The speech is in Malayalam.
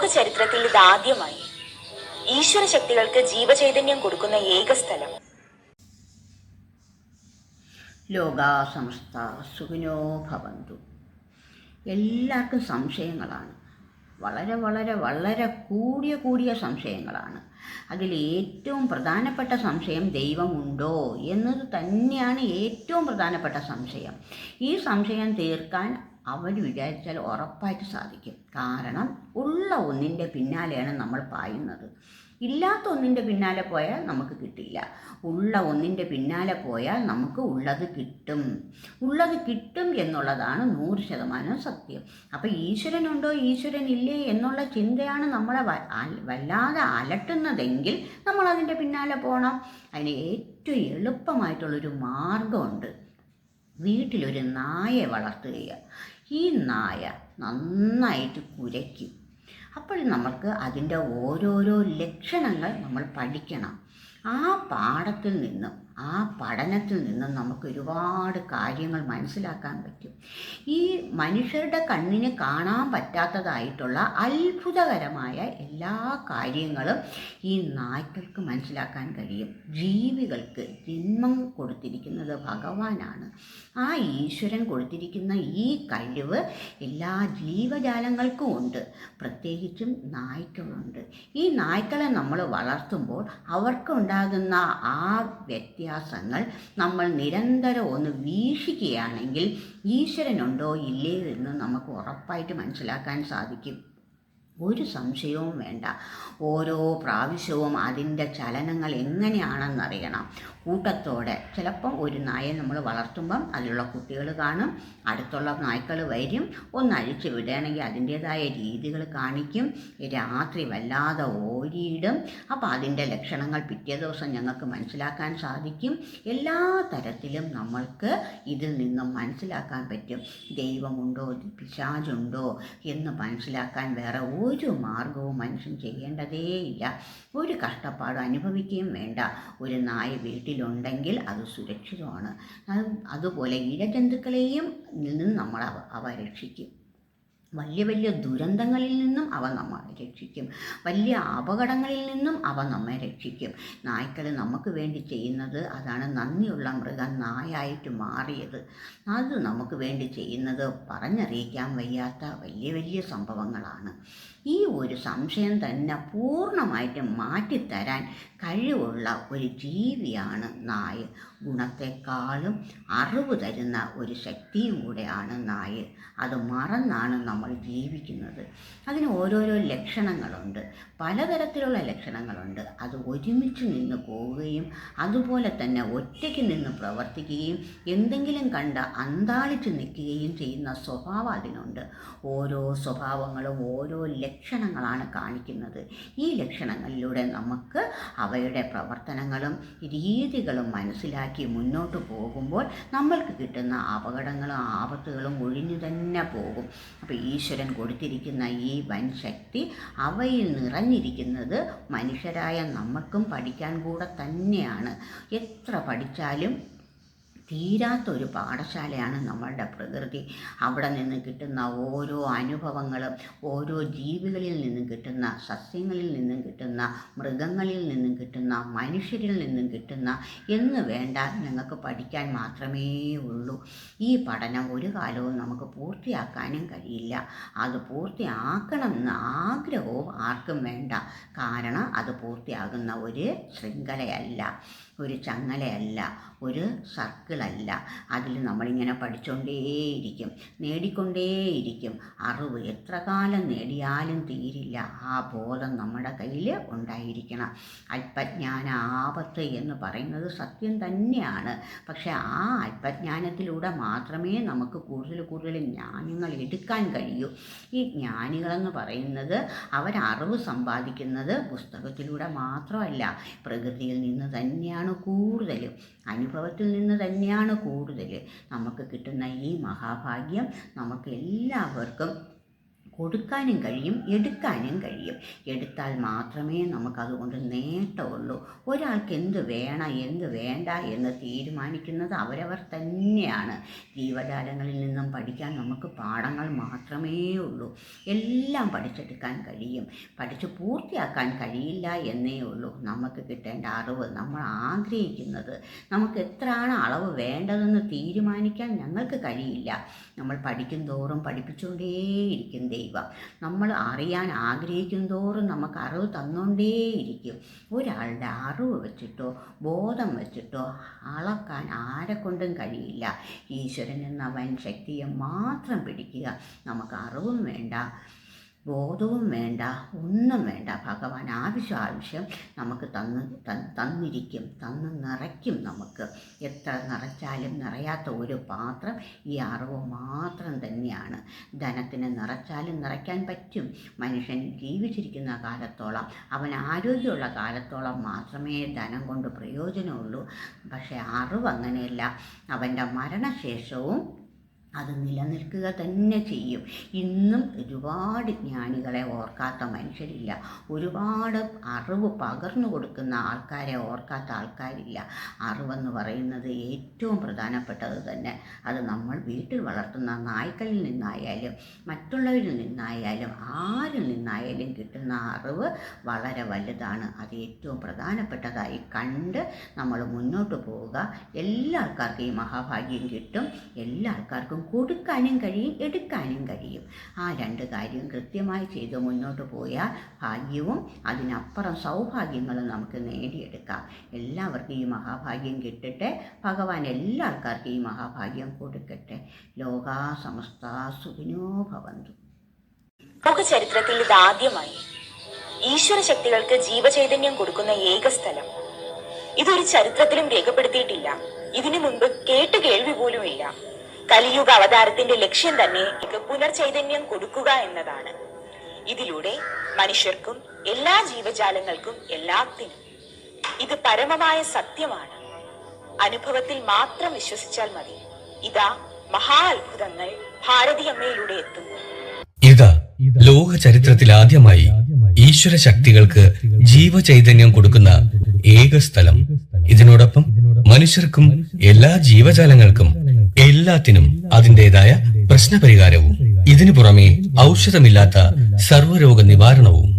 ലോക ചരിത്രത്തിൽ ഇതാദ്യമായി ഈശ്വര ശക്തികൾക്ക് ജീവചൈതന്യം കൊടുക്കുന്ന ഏക സ്ഥലം. ലോകാ സമസ്ത സുഖിനോ ഭവന്തു. എല്ലാവർക്കും സംശയങ്ങളാണ്. വളരെ വളരെ വളരെ കൂടിയ കൂടിയ സംശയങ്ങളാണ്. അതിൽ ഏറ്റവും പ്രധാനപ്പെട്ട സംശയം ദൈവമുണ്ടോ എന്നത് തന്നെയാണ് ഏറ്റവും പ്രധാനപ്പെട്ട സംശയം. ഈ സംശയം തീർക്കാൻ അവർ വിചാരിച്ചാൽ ഉറപ്പായിട്ട് സാധിക്കും. കാരണം ഉള്ള ഒന്നിന്റെ പിന്നാലെയാണ് നമ്മൾ പായുന്നത്. ഇല്ലാത്ത ഒന്നിന്റെ പിന്നാലെ പോയാൽ നമുക്ക് കിട്ടില്ല ഉള്ള ഒന്നിന്റെ പിന്നാലെ പോയാൽ നമുക്ക് ഉള്ളത് കിട്ടും. ഉള്ളത് കിട്ടും എന്നുള്ളതാണ് നൂറ് ശതമാനം സത്യം. അപ്പോൾ ഈശ്വരനുണ്ടോ? ഈശ്വരൻ ഇല്ലേ എന്നുള്ള ചിന്തയാണ് നമ്മളെ വല്ലാതെ അലട്ടുന്നതെങ്കിൽ നമ്മൾ അതിന്റെ പിന്നാലെ പോകണം അതിന് ഏറ്റവും എളുപ്പമായിട്ടുള്ളൊരു മാർഗമുണ്ട് വീട്ടിലൊരു നായയെ വളർത്തുകയാണ്. ഈ നായ നന്നായിട്ട് കുരയ്ക്കും. അപ്പോൾ നമുക്ക് അതിന്റെ ഓരോരോ ലക്ഷണങ്ങൾ നമ്മൾ പഠിക്കണം. ആ പാഠത്തിൽ നിന്നും ആ പഠനത്തിൽ നിന്നും നമുക്ക് ഒരുപാട് കാര്യങ്ങൾ മനസ്സിലാക്കാൻ പറ്റും. ഈ മനുഷ്യരുടെ കണ്ണിന് കാണാൻ പറ്റാത്തതായിട്ടുള്ള അത്ഭുതകരമായ എല്ലാ കാര്യങ്ങളും ഈ നായ്ക്കൾക്ക് മനസ്സിലാക്കാൻ കഴിയും. ജീവികൾക്ക് ജന്മം കൊടുത്തിരിക്കുന്നത് ഭഗവാനാണ്. ആ ഈശ്വരൻ കൊടുത്തിരിക്കുന്ന ഈ കഴിവ് എല്ലാ ജീവജാലങ്ങൾക്കും ഉണ്ട്. പ്രത്യേകിച്ചും നായ്ക്കളുണ്ട്. ഈ നായ്ക്കളെ നമ്മൾ വളർത്തുമ്പോൾ അവർക്കുണ്ടാകുന്ന ആ വ്യത്യാസങ്ങൾ നമ്മൾ നിരന്തരം ഒന്ന് വീക്ഷിക്കുകയാണെങ്കിൽ ഈശ്വരനുണ്ടോ ഇല്ലയോ എന്ന് നമുക്ക് ഉറപ്പായിട്ട് മനസ്സിലാക്കാൻ സാധിക്കും. ഒരു സംശയവും വേണ്ട. ഓരോ പ്രാവശ്യവും അതിന്റെ ചലനങ്ങൾ എങ്ങനെയാണെന്നറിയണം. കൂട്ടത്തോടെ ചിലപ്പം ഒരു നായെ നമ്മൾ വളർത്തുമ്പം അതിലുള്ള കുട്ടികൾ കാണും അടുത്തുള്ള നായ്ക്കൾ വരും ഒന്ന് അഴിച്ച് വിടുകയാണെങ്കിൽ അതിന്റേതായ രീതികൾ കാണിക്കും രാത്രി വല്ലാതെ ഓരിയിടും. അപ്പോൾ അതിന്റെ ലക്ഷണങ്ങൾ പിറ്റേ ദിവസം ഞങ്ങൾക്ക് മനസ്സിലാക്കാൻ സാധിക്കും. എല്ലാ തരത്തിലും നമ്മൾക്ക് ഇതിൽ നിന്നും മനസ്സിലാക്കാൻ പറ്റും. ദൈവമുണ്ടോ? പിശാചുണ്ടോ? എന്ന് മനസ്സിലാക്കാൻ വേറെ ഒരു മാർഗവും മനുഷ്യൻ ചെയ്യേണ്ടതേയില്ല ഒരു കഷ്ടപ്പാട് അനുഭവിക്കുകയും വേണ്ട. ഒരു നായ വീട്ടിലുണ്ടെങ്കിൽ അത് സുരക്ഷിതമാണ്. അത് അതുപോലെ ഇഴജന്തുക്കളെയും നിന്നും നമ്മൾ അവ രക്ഷിക്കും. വലിയ വലിയ ദുരന്തങ്ങളിൽ നിന്നും അവ നമ്മെ രക്ഷിക്കും. വലിയ അപകടങ്ങളിൽ നിന്നും അവ നമ്മെ രക്ഷിക്കും. നായ്ക്കൾ നമുക്ക് വേണ്ടി ചെയ്യുന്നത് അതാണ് നന്ദിയുള്ള മൃഗം നായായിട്ട് മാറിയത്. അത് നമുക്ക് വേണ്ടി ചെയ്യുന്നത് പറഞ്ഞറിയിക്കാൻ വയ്യാത്ത വലിയ വലിയ സംഭവങ്ങളാണ്. ഈ ഒരു സംശയം തന്നെ പൂർണമായിട്ടും മാറ്റിത്തരാൻ കഴിവുള്ള ഒരു ജീവിയാണ് നായ്. ഗുണത്തെക്കാളും അറിവ് തരുന്ന ഒരു ശക്തിയും കൂടെയാണ് നായ്. അത് മറന്നാണ് നമ്മൾ ജീവിക്കുന്നത്. അതിന് ഓരോരോ ലക്ഷണങ്ങളുണ്ട്. പലതരത്തിലുള്ള ലക്ഷണങ്ങളുണ്ട്. അത് ഒരുമിച്ച് നിന്ന് പോവുകയും അതുപോലെ തന്നെ ഒറ്റയ്ക്ക് നിന്ന് പ്രവർത്തിക്കുകയും എന്തെങ്കിലും കണ്ട് അന്താളിച്ച് നിൽക്കുകയും ചെയ്യുന്ന സ്വഭാവം അതിനുണ്ട്. ഓരോ സ്വഭാവങ്ങളും ഓരോ ലക്ഷണങ്ങളാണ് കാണിക്കുന്നത്. ഈ ലക്ഷണങ്ങളിലൂടെ നമുക്ക് അവയുടെ പ്രവർത്തനങ്ങളും രീതികളും മനസ്സിലാക്കി മുന്നോട്ട് പോകുമ്പോൾ നമ്മൾക്ക് കിട്ടുന്ന അപകടങ്ങളും ആപത്തുകളും ഒഴിഞ്ഞു തന്നെ പോകും. അപ്പോൾ ഈശ്വരൻ കൊടുത്തിരിക്കുന്ന ഈ വൻ ശക്തി അവയിൽ നിറഞ്ഞിരിക്കുന്നത് മനുഷ്യരായ നമുക്കും പഠിക്കാൻ കൂടെ തന്നെയാണ്. എത്ര പഠിച്ചാലും തീരാത്ത ഒരു പാഠശാലയാണ് നമ്മളുടെ പ്രകൃതി. അവിടെ നിന്ന് കിട്ടുന്ന ഓരോ അനുഭവങ്ങളും ഓരോ ജീവികളിൽ നിന്നും കിട്ടുന്ന സസ്യങ്ങളിൽ നിന്നും കിട്ടുന്ന മൃഗങ്ങളിൽ നിന്നും കിട്ടുന്ന മനുഷ്യരിൽ നിന്നും കിട്ടുന്ന എന്ന് വേണ്ട ഞങ്ങൾക്ക് പഠിക്കാൻ മാത്രമേ ഉള്ളൂ. ഈ പഠനം ഒരു കാലവും നമുക്ക് പൂർത്തിയാക്കാനും കഴിയില്ല. അത് പൂർത്തിയാക്കണം എന്ന ആഗ്രഹവും ആർക്കും വേണ്ട. കാരണം അത് പൂർത്തിയാകുന്ന ഒരു ശൃംഖലയല്ല ഒരു ചങ്ങലയല്ല. ഒരു സർക്കിളല്ല അതിൽ നമ്മളിങ്ങനെ പഠിച്ചുകൊണ്ടേയിരിക്കും നേടിക്കൊണ്ടേയിരിക്കും. അറിവ് എത്ര കാലം നേടിയാലും തീരില്ല. ആ ബോധം നമ്മുടെ കയ്യിൽ ഉണ്ടായിരിക്കണം. അല്പജ്ഞാന ആപത്ത് എന്ന് പറയുന്നത് സത്യം തന്നെയാണ്. പക്ഷേ ആ അല്പജ്ഞാനത്തിലൂടെ മാത്രമേ നമുക്ക് കൂടുതൽ കൂടുതൽ ജ്ഞാനങ്ങൾ എടുക്കാൻ കഴിയൂ. ഈ ജ്ഞാനികളെന്ന് പറയുന്നത് അവരറിവ് സമ്പാദിക്കുന്നത് പുസ്തകത്തിലൂടെ മാത്രമല്ല പ്രകൃതിയിൽ നിന്ന് തന്നെയാണ് കൂടുതലും. അനുഭവത്തിൽ നിന്ന് തന്നെയാണ് കൂടുതൽ. നമുക്ക് കിട്ടുന്ന ഈ മഹാഭാഗ്യം നമുക്ക് എല്ലാവർക്കും കൊടുക്കാനും കഴിയും എടുക്കാനും കഴിയും. എടുത്താൽ മാത്രമേ നമുക്കതുകൊണ്ട് നേട്ടമുള്ളൂ. ഒരാൾക്ക് എന്ത് വേണം എന്ത് വേണ്ട എന്ന് തീരുമാനിക്കുന്നത് അവരവർ തന്നെയാണ്. ജീവജാലങ്ങളിൽ നിന്നും പഠിക്കാൻ നമുക്ക് പാഠങ്ങൾ മാത്രമേ ഉള്ളൂ. എല്ലാം പഠിച്ചെടുക്കാൻ കഴിയും. പഠിച്ച് പൂർത്തിയാക്കാൻ കഴിയില്ല എന്നേ ഉള്ളൂ. നമുക്ക് കിട്ടേണ്ട അറിവ് നമ്മൾ ആഗ്രഹിക്കുന്നത്. നമുക്ക് എത്രയാണ് അളവ് വേണ്ടതെന്ന് തീരുമാനിക്കാൻ ഞങ്ങൾക്ക് കഴിയില്ല. നമ്മൾ പഠിക്കും തോറും പഠിപ്പിച്ചുകൊണ്ടേയിരിക്കും ദൈവം. നമ്മൾ അറിയാൻ ആഗ്രഹിക്കും തോറും നമുക്ക് അറിവ് തന്നുകൊണ്ടേയിരിക്കും ഒരാളുടെ അറിവ് വെച്ചിട്ടോ ബോധം വെച്ചിട്ടോ അളക്കാൻ ആരെ കൊണ്ടും കഴിയില്ല. ഈശ്വരൻ എന്ന വൻ ശക്തിയെ മാത്രം പിടിക്കുക. നമുക്ക് അറിവും വേണ്ട. ബോധവും വേണ്ട ഒന്നും വേണ്ട. ഭഗവാൻ ആവശ്യം ആവശ്യം നമുക്ക് തന്ന് തന്നിരിക്കും തന്ന് നിറയ്ക്കും നമുക്ക്. എത്ര നിറച്ചാലും നിറയാത്ത ഒരു പാത്രം ഈ അറിവ് മാത്രം തന്നെയാണ്. ധനത്തിന് നിറച്ചാലും നിറയ്ക്കാൻ പറ്റും. മനുഷ്യൻ ജീവിച്ചിരിക്കുന്ന കാലത്തോളം അവൻ ആരോഗ്യമുള്ള കാലത്തോളം മാത്രമേ ധനം കൊണ്ട് പ്രയോജനമുള്ളൂ. പക്ഷേ അറിവ് അങ്ങനെയല്ല അവന്റെ മരണശേഷവും അത് നിലനിൽക്കുക തന്നെ ചെയ്യും. ഇന്നും ഒരുപാട് ജ്ഞാനികളെ ഓർക്കാത്ത മനുഷ്യരില്ല. ഒരുപാട് അറിവ് പകർന്നു കൊടുക്കുന്ന ആൾക്കാരെ ഓർക്കാത്ത ആൾക്കാരില്ല. അറിവെന്ന് പറയുന്നത് ഏറ്റവും പ്രധാനപ്പെട്ടത് തന്നെ അത് നമ്മൾ വീട്ടിൽ വളർത്തുന്ന നായ്ക്കളിൽ നിന്നായാലും മറ്റുള്ളവരിൽ നിന്നായാലും ആരിൽ നിന്നായാലും കിട്ടുന്ന അറിവ് വളരെ വലുതാണ്. അത് ഏറ്റവും പ്രധാനപ്പെട്ടതായി കണ്ട് നമ്മൾ മുന്നോട്ട് പോവുക. എല്ലാ ആൾക്കാർക്കും ഈ മഹാഭാഗ്യം കിട്ടും. എല്ലാ ആൾക്കാർക്കും കൊടുക്കാനും കഴിയും എടുക്കാനും കഴിയും. ആ രണ്ട് കാര്യം കൃത്യമായി ചെയ്ത് മുന്നോട്ട് പോയാൽ ഭാഗ്യവും അതിനപ്പുറം സൗഭാഗ്യങ്ങളും നമുക്ക് നേടിയെടുക്കാം. എല്ലാവർക്കും ഈ മഹാഭാഗ്യം കിട്ടട്ടെ. ഭഗവാൻ എല്ലാ ഈ മഹാഭാഗ്യം കൊടുക്കട്ടെ. ലോകാ സമസ്ത സുഖിനോ ഭവന്തു. ലോക ചരിത്രത്തിൽ ഇതാദ്യമായി ഈശ്വര ശക്തികൾക്ക് ജീവചൈതന്യം കൊടുക്കുന്ന ഏക സ്ഥലം. ഇതൊരു ചരിത്രത്തിലും രേഖപ്പെടുത്തിയിട്ടില്ല. ഇതിനു മുൻപ് കേട്ട് കേൾവി പോലുമില്ല. കലിയുഗ അവതാരത്തിന്റെ ലക്ഷ്യം തന്നെ പുനർചൈതന്യം കൊടുക്കുക എന്നതാണ്. ഇതിലൂടെ മനുഷ്യർക്കും എല്ലാ ജീവജാലങ്ങൾക്കും എല്ലാത്തിനും ഇത് പരമമായ സത്യമാണ്. അനുഭവത്തിൽ മാത്രം വിശ്വസിച്ചാൽ മതി. ഇതാ മഹാ അത്ഭുതങ്ങൾ ഭാരതീയമ്മയിലൂടെ എത്തുന്നു. ഇതാ ലോക ചരിത്രത്തിൽ ആദ്യമായി ഈശ്വര ശക്തികൾക്ക് ജീവചൈതന്യം കൊടുക്കുന്ന ഏക സ്ഥലം. ഇതിനോടൊപ്പം മനുഷ്യർക്കും എല്ലാ ജീവജാലങ്ങൾക്കും എല്ലാത്തിനും അതിന്റെതായ പ്രശ്നപരിഹാരവും. ഇതിനു പുറമെ ഔഷധമില്ലാത്ത സർവരോഗ നിവാരണവും.